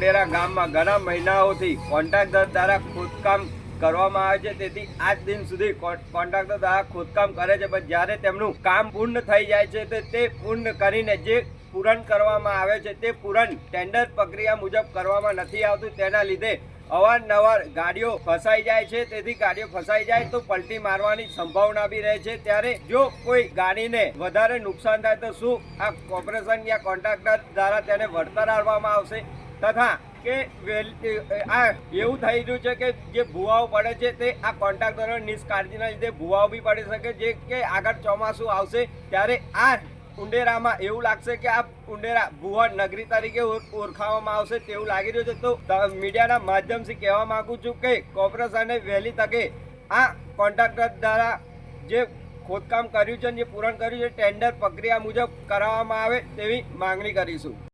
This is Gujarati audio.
ઉંડેરા ગામમાં ઘણા મહિનાઓથી કોન્ટ્રાક્ટર દ્વારા ખોદકામ કરવામાં આવે છે. તેથી આજ દિન સુધી કોન- કોન્ટ્રાક્ટર દ્વારા ખોદકામ કરે છે. પણ જ્યારે તેમનું કામ પૂર્ણ થઈ જાય છે, તો તે પૂર્ણ કરીને જે પૂરણ કરવામાં આવે છે, તે પૂરણ ટેન્ડર પ્રક્રિયા મુજબ કરવામાં નથી આવતું. તેના લીધે અવારનવાર ગાડીઓ ફસાઈ જાય છે. તેથી ગાડીઓ ફસાઈ જાય તો પલટી મારવાની સંભાવના બી રહે છે. ત્યારે જો કોઈ ગાડીને વધારે નુકસાન થાય તો શું આ કોર્પોરેશન યા કોન્ટ્રાક્ટર દ્વારા તેને વળતર આપવામાં આવશે? તથા કે આ એવું થઈ રહ્યું છે કે જે ભૂવાઓ પડે છે તે આ કોન્ટ્રાક્ટરો નિષ્કાળજીના લીધે ભૂવાઓ બી પડી શકે જે કે આગળ ચોમાસું આવશે ત્યારે આ ઉંડેરામાં એવું લાગશે કે આ ઉંડેરા ભુવા નગરી તરીકે ઓળ- ઓળખાવામાં આવશે તેવું લાગી રહ્યું છે. તો મીડિયાના માધ્યમથી કહેવા માંગુ છું કે કોર્પોરેશને વહેલી તકે આ કોન્ટ્રાક્ટર દ્વારા જે ખોદકામ કર્યું છે જે પૂરણ કર્યું છે, ટેન્ડર પ્રક્રિયા મુજબ કરાવવામાં આવે તેવી માંગણી કરીશું.